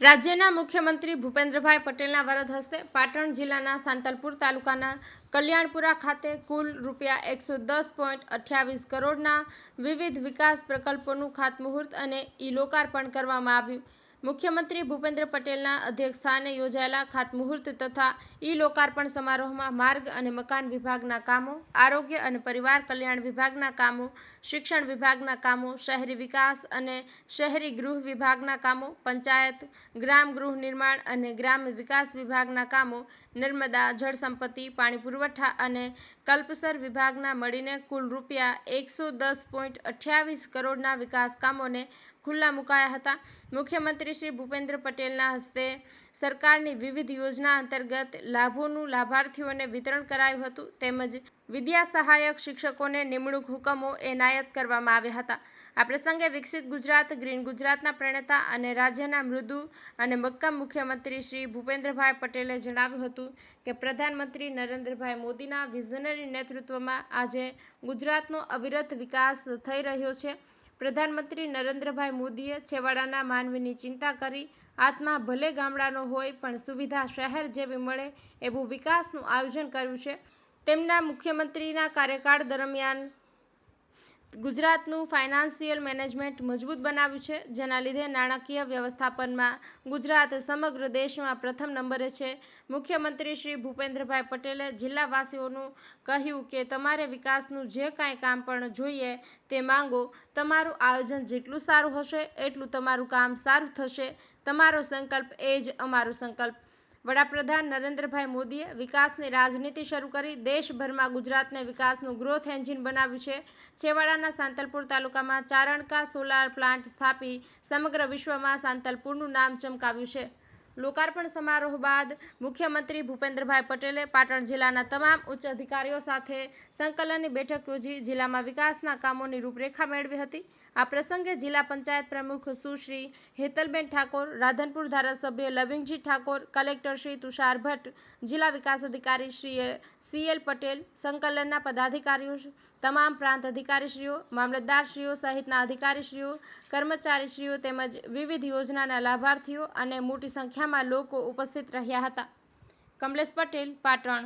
રાજ્યના મુખ્યમંત્રી ભૂપેન્દ્રભાઈ પટેલના વરદ હસ્તે પાટણ જિલ્લાના સાંતલપુર તાલુકાના કલ્યાણપુરા ખાતે કુલ રૂપિયા એકસો દસ પોઈન્ટ અઠ્યાવીસ કરોડના વિવિધ વિકાસ પ્રકલ્પોનું ખાતમુહૂર્ત અને ઈ લોકાર્પણ કરવામાં આવ્યું. મુખ્યમંત્રી ભૂપેન્દ્ર પટેલના અધ્યક્ષસ્થાને યોજાયેલા ખાતમુહૂર્ત તથા ઈ લોકાર્પણ સમારોહમાં માર્ગ અને મકાન વિભાગના કામો, આરોગ્ય અને પરિવાર કલ્યાણ વિભાગના કામો, શિક્ષણ વિભાગના કામો, શહેરી વિકાસ અને શહેરી ગૃહ વિભાગના કામો, પંચાયત, ગ્રામ ગૃહ નિર્માણ અને ગ્રામ વિકાસ વિભાગના કામો, નર્મદા જળ સંપત્તિ પાણી પુરવઠા અને કલ્પસર વિભાગના મળીને કુલ રૂપિયા એકસો દસ પોઈન્ટ અઠ્યાવીસ કરોડના વિકાસ કામોને ખુલ્લા મુકાયા હતા. મુખ્યમંત્રી શ્રી ભૂપેન્દ્ર પટેલના હસ્તે સરકારની વિવિધ યોજના અંતર્ગત લાભોનું લાભાર્થીઓને વિતરણ કરાયું હતું. તેમજ વિદ્યા સહાયક શિક્ષકોને નિમણૂક હુકમો એનાયત કરવામાં આવ્યા હતા. આ પ્રસંગે વિકસિત ગુજરાત, ગ્રીન ગુજરાતના પ્રણેતા અને રાજ્યના મૃદુ અને મક્કમ મુખ્યમંત્રી શ્રી ભૂપેન્દ્રભાઈ પટેલે જણાવ્યું હતું કે પ્રધાનમંત્રી નરેન્દ્રભાઈ મોદીના વિઝનરી નેતૃત્વમાં આજે ગુજરાતનો અવિરત વિકાસ થઈ રહ્યો છે. પ્રધાનમંત્રી નરેન્દ્રભાઈ મોદીએ છેવાડાના માનવીની ચિંતા કરી, આત્મા ભલે ગામડાનો હોય પણ સુવિધા શહેર જેવી મળે એવું વિકાસનું આયોજન કર્યું છે. તેમના મુખ્યમંત્રીના કાર્યકાળ દરમિયાન ગુજરાતનું ફાઇનાન્સિયલ મેનેજમેન્ટ મજબૂત બનાવ્યું છે, જેના લીધે નાણાકીય વ્યવસ્થાપનમાં ગુજરાત સમગ્ર દેશમાં પ્રથમ નંબરે છે. મુખ્યમંત્રી શ્રી ભૂપેન્દ્રભાઈ પટેલે જિલ્લાવાસીઓનું કહ્યું કે, તમારે વિકાસનું જે કાંઈ કામ પણ જોઈએ તે માંગો. તમારું આયોજન જેટલું સારું હશે, એટલું તમારું કામ સારું થશે. તમારો સંકલ્પ એ જ અમારો સંકલ્પ. વડાપ્રધાન નરેન્દ્રભાઈ મોદીએ વિકાસની રાજનીતિ શરૂ કરી દેશભરમાં ગુજરાતને વિકાસનું ગ્રોથ એન્જિન બનાવ્યું છે. છેવાડાના સાંતલપુર તાલુકામાં ચારણકા સોલાર પ્લાન્ટ સ્થાપી સમગ્ર વિશ્વમાં સાંતલપુરનું નામ ચમકાવ્યું છે. લોકાર્પણ સમારોહ બાદ મુખ્યમંત્રી ભૂપેન્દ્રભાઈ પટેલે પાટણ જિલ્લાના તમામ ઉચ્ચ અધિકારીઓ સાથે સંકલનની બેઠક યોજી જિલ્લામાં વિકાસના કામોની રૂપરેખા મેળવી હતી. આ પ્રસંગે જિલ્લા પંચાયત પ્રમુખ સુશ્રી હેતલબેન ઠાકોર, રાધનપુર ધારાસભ્ય લવિંગજી ઠાકોર, કલેક્ટર શ્રી તુષાર ભટ્ટ, જિલ્લા વિકાસ અધિકારી શ્રી સીએલ પટેલ, સંકલનના પદાધિકારીઓ તમામ પ્રાંત અધિકારીશ્રીઓ, મામલતદારશ્રીઓ સહિતના અધિકારીશ્રીઓ, કર્મચારીશ્રીઓ તેમજ વિવિધ યોજનાના લાભાર્થીઓ અને મોટી સંખ્યામાં લોકો ઉપસ્થિત રહ્યા હતા. કમલેશ પટેલ પાટણ.